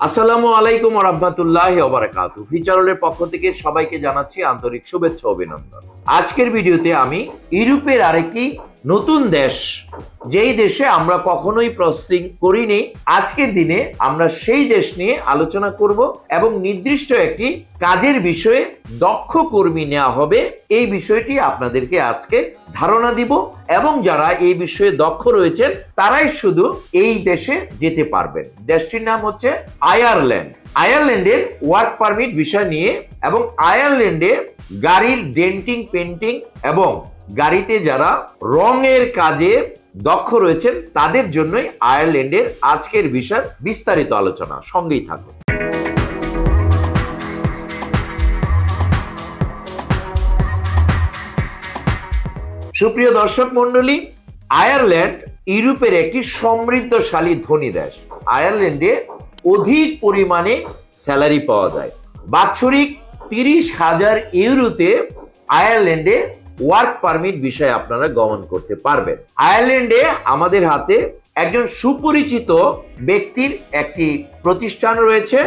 আসসালামু আলাইকুম রহমতুল্লাহ ওবরাকাতু ফিচারলের পক্ষ থেকে সবাইকে জানাচ্ছি আন্তরিক শুভেচ্ছা অভিনন্দন। আজকের ভিডিওতে আমি ইউরোপের আরেকটি নতুন দেশ, যেই দেশে আমরা কখনোই প্রসেসিং করিনি, আজকের দিনে আমরা সেই দেশ নিয়ে আলোচনা করব এবং নির্দিষ্ট একটি কাজের বিষয়ে দক্ষ কর্মী নেওয়া হবে। এই বিষয়টি আপনাদেরকে আজকে ধারণা দিব এবং যারা এই বিষয়ে দক্ষ রয়েছেন, তারাই শুধু এই দেশে যেতে পারবেন। দেশটির নাম হচ্ছে আয়ারল্যান্ড। আয়ারল্যান্ডের ওয়ার্ক পারমিট বিষয় নিয়ে এবং আয়ারল্যান্ডে গাড়ির ডেন্টিং পেন্টিং এবং গাড়িতে যারা রঙের কাজে দক্ষ রয়েছেন, তাদের জন্যই আয়ারল্যান্ডের আজকের বিষয় বিস্তারিত আলোচনা। সঙ্গেই থাকুন। সুপ্রিয় দর্শক মন্ডলী আয়ারল্যান্ড ইউরোপের একটি সমৃদ্ধশালী ধনী দেশ। আয়ারল্যান্ডে অধিক পরিমাণে স্যালারি পাওয়া যায়। বাৎসরিক তিরিশ হাজার ইউরোতে আয়ারল্যান্ডে ওয়ার্ক পারমিট বিষয়ে আপনারা গমন করতে পারবেন। আয়ারল্যান্ডে আমাদের হাতে একজন সুপরিচিত ব্যক্তির একটি প্রতিষ্ঠান রয়েছে।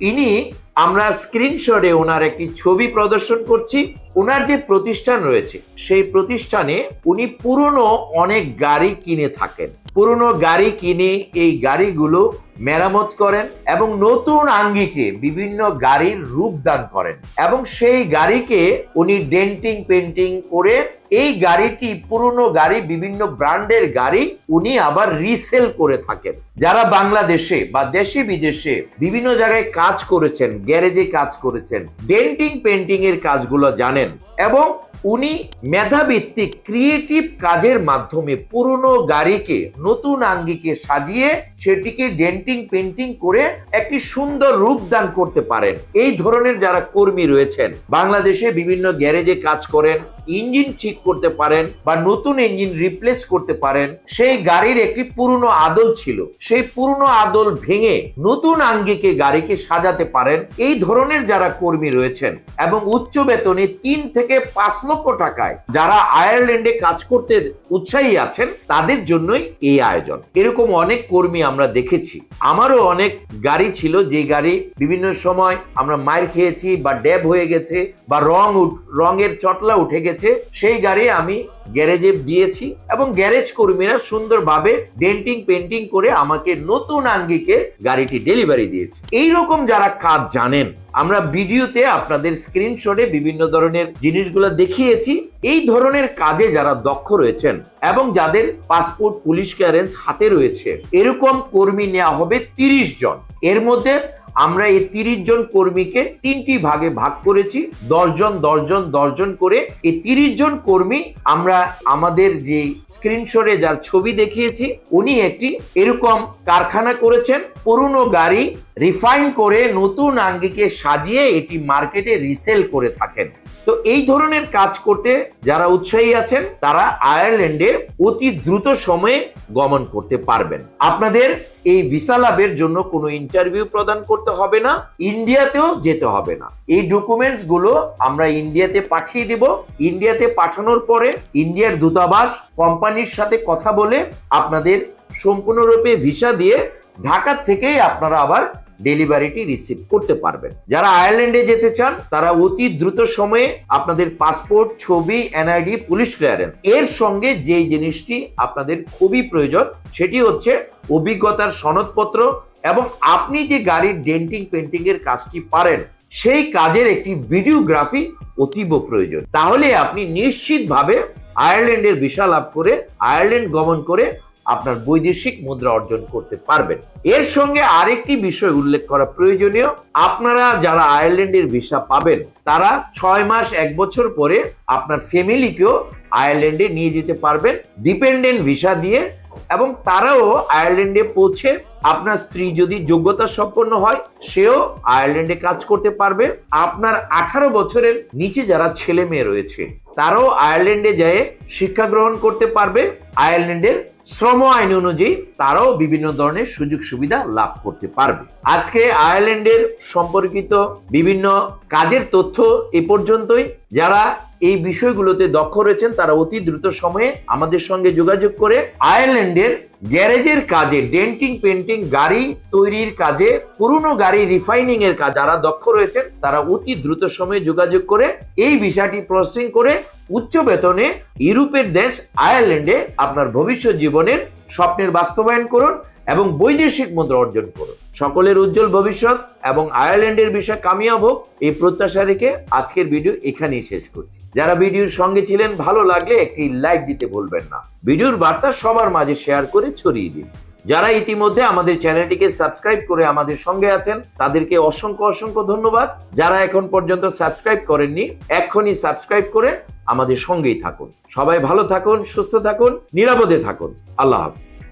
ইনি আমরা স্ক্রিনশটে ওনার একটি ছবি প্রদর্শন করছি। ওনার যে প্রতিষ্ঠান রয়েছে, সেই প্রতিষ্ঠানে উনি পুরনো অনেক গাড়ি কিনে থাকেন। পুরনো গাড়ি কিনে এই গাড়িগুলো মেরামত করেন এবং নতুন আঙ্গিকে বিভিন্ন গাড়ির রূপ দান করেন। এবং সেই গাড়িকে উনি ডেন্টিং, পেন্টিং করে এই গাড়িটি, পুরনো গাড়ি, বিভিন্ন ব্র্যান্ডের গাড়ি উনি আবার রিসেল করে থাকেন। যারা বাংলাদেশে বা দেশে বিদেশে বিভিন্ন জায়গায় কাজ করেছেন, গ্যারেজে কাজ করেছেন, ডেন্টিং, পেন্টিং এর কাজগুলো জানেন এবং উনি মেধাভিত্তিক ক্রিয়েটিভ কাজের মাধ্যমে পুরনো গাড়িকে, নতুন আঙ্গিকে সাজিয়ে সেটিকে ডেন্টিং পেন্টিং করে একটি সুন্দর রূপ দান করতে পারেন। এই ধরনের যারা কর্মী রয়েছেন, বাংলাদেশে বিভিন্ন গ্যারেজে কাজ করেন ইঞ্জিন ঠিক করতে পারেন বা নতুন ইঞ্জিন রিপ্লেস করতে পারেন, সেই গাড়ির একটি পুরনো আদল ছিল। সেই পুরনো আদল ভেঙে নতুন আঙ্গিকে গাড়িকে সাজাতে পারেন, এই ধরনের যারা কর্মী রয়েছেন এবং উচ্চ বেতনে তিন থেকে পাঁচ লক্ষ টাকায় যারা আয়ারল্যান্ডে কাজ করতে উৎসাহী আছেন, তাদের জন্যই এই আয়োজন। এরকম অনেক কর্মী আমরা দেখেছি। আমারও অনেক গাড়ি ছিল, যে গাড়ি বিভিন্ন সময় আমরা মায়ের খেয়েছি বা ড্যাব হয়ে গেছে বা রং রঙের চটলা উঠে গেছে। সেই গাড়ি আমি গ্যারেজে দিয়েছি এবং গ্যারেজ কর্মীরা সুন্দরভাবে ডেন্টিং, পেন্টিং করে আমাকে নতুন আঙ্গিকে গাড়িটি ডেলিভারি দিয়েছে। এই রকম যারা কাজ জানেন, আমরা ভিডিওতে আপনাদের স্ক্রিনশটে বিভিন্ন ধরনের জিনিসগুলো দেখিয়েছি। এই ধরনের কাজে যারা দক্ষ রয়েছেন এবং যাদের পাসপোর্ট, পুলিশ ক্লিয়ারেন্স হাতে রয়েছে, এরকম কর্মী নেওয়া হবে তিরিশ জন। এর মধ্যে আমরা এই তিরিশ জন কর্মীকে তিনটি ভাগে ভাগ করেছি। দশজন দশজন দশজন করে এই তিরিশ জন কর্মী আমরা আমাদের যে স্ক্রিনশটে যার ছবি দেখিয়েছি, উনি একটি এরকম কারখানা করেছেন। পুরনো গাড়ি রিফাইন করে নতুন আঙ্গিকে সাজিয়ে এটি মার্কেটে রিসেল করে থাকেন। তো এই ধরনের কাজ করতে যারা উৎসাহী আছেন, তারা আয়ারল্যান্ডে অতি দ্রুত সময়ে গমন করতে পারবেন। আপনাদের এই ভিসা লাভের জন্য কোনো ইন্টারভিউ প্রদান করতে হবে না ইন্ডিয়াতেও যেতে হবে না। এই ডকুমেন্টসগুলো আমরা ইন্ডিয়াতে পাঠিয়ে দেব। ইন্ডিয়াতে পাঠানোর পরে ইন্ডিয়ার দূতাবাস কোম্পানির সাথে কথা বলে আপনাদের সম্পূর্ণরূপে ভিসা দিয়ে ঢাকার থেকেই আপনারা আবার ডেলিভারিটি রিসিভ করতে পারবেন। যারা আয়ারল্যান্ডে যেতে চান, তারা অতি দ্রুত সময়ে আপনাদের পাসপোর্ট, ছবি, এনআইডি, পুলিশ ক্লিয়ারেন্স, এর সঙ্গে যেই জিনিসটি আপনাদের খুবই প্রয়োজন, সেটি হচ্ছে অভিজ্ঞতার সনদপত্র এবং আপনি যে গাড়ির ডেন্টিং পেন্টিং এর কাজটি পারেন, সেই কাজের একটি ভিডিওগ্রাফি অতীব প্রয়োজন। তাহলে আপনি নিশ্চিতভাবে আয়ারল্যান্ডের ভিসা লাভ করে, আয়ারল্যান্ড গমন করে আপনার বৈদেশিক মুদ্রা অর্জন করতে পারবেন। এর সঙ্গে আরেকটি বিষয় উল্লেখ করা প্রয়োজনীয়, আপনারা যারা আয়ারল্যান্ডের ভিসা পাবেন, তারা ছয় মাস এক বছর পরে আপনার ফ্যামিলিকেও আয়ারল্যান্ডে নিয়ে যেতে পারবেন, ডিপেন্ডেন্ট ভিসা দিয়ে এবং তারাও আয়ারল্যান্ডে পৌঁছে আপনার স্ত্রী যদি যোগ্যতা সম্পন্ন হয়, সেও আয়ারল্যান্ডে কাজ করতে পারবে। আপনার আঠারো বছরের নিচে যারা ছেলে মেয়ে রয়েছে, তারাও আয়ারল্যান্ডে যেয়ে শিক্ষা গ্রহণ করতে পারবে, আয়ারল্যান্ডের শ্রম আইন অনুযায়ী তারাও বিভিন্ন ধরনের সুযোগ সুবিধা লাভ করতে পারবে। আজকে আয়ারল্যান্ডের সম্পর্কিত বিভিন্ন কাজের তথ্য এ পর্যন্তই। যারা এই বিষয়গুলোতে দক্ষ রয়েছেন, তারা অতি দ্রুত সময়ে আমাদের সঙ্গে যোগাযোগ করে আয়ারল্যান্ডের গ্যারেজের কাজে, ডেন্টিং, পেন্টিং, গাড়ি তৈরির কাজে, পুরনো গাড়ি রিফাইনিং এর কাজ, যারা দক্ষ রয়েছেন, তারা অতি দ্রুত সময়ে যোগাযোগ করে এই বিষয়টি প্রসেসিং করে উচ্চ বেতনে ইউরোপের দেশ আয়ারল্যান্ডে আপনার ভবিষ্যৎ জীবনের স্বপ্নের বাস্তবায়ন করুন এবং বৈদেশিক মুদ্রা অর্জন করুন। সকলের উজ্জ্বল ভবিষ্যৎ এবং আয়ারল্যান্ডের বিষয় কামিয়াব হোক, এই প্রত্যাশা রেখে আজকের ভিডিও এখানেই শেষ করছি। যারা ভিডিওর সঙ্গে ছিলেন, ভালো লাগলে একটি লাইক দিতে ভুলবেন না। ভিডিওর বার্তা সবার মাঝে শেয়ার করে ছড়িয়ে দিন। যারা ইতিমধ্যে আমাদের চ্যানেলটিকে সাবস্ক্রাইব করে আমাদের সঙ্গে আছেন, তাদেরকে অসংখ্য অসংখ্য ধন্যবাদ। যারা এখন পর্যন্ত সাবস্ক্রাইব করেননি, এক্ষুনি সাবস্ক্রাইব করে আমাদের সঙ্গেই থাকুন। সবাই ভালো থাকুন সুস্থ থাকুন নিরাপদে থাকুন। আল্লাহ হাফিজ।